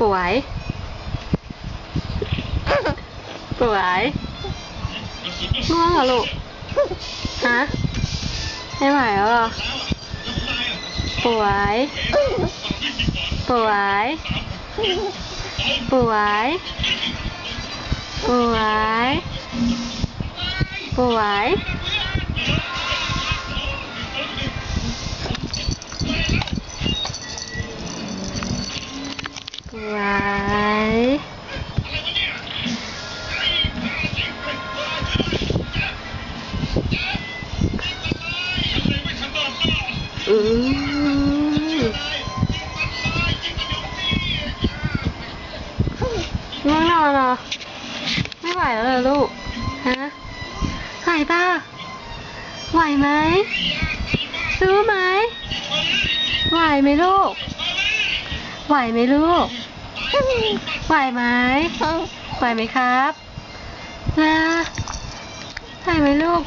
ป่วย ป่วยง่วงเหรอลูก ฮะ ไม่ไหวแล้วเหรอ ป่วย ป่วย ป่วย ป่วย ป่วย ป่วย อืมง่วงนอนเหรอ ไม่ไหวแล้วเหรอลูก ฮะ ไหวป่ะ ไหวไหมสู้ไหม ไหวไหมลูก ไหวไหมลูก ไหวไหมไหวไหมครับนะไหวไหมลูก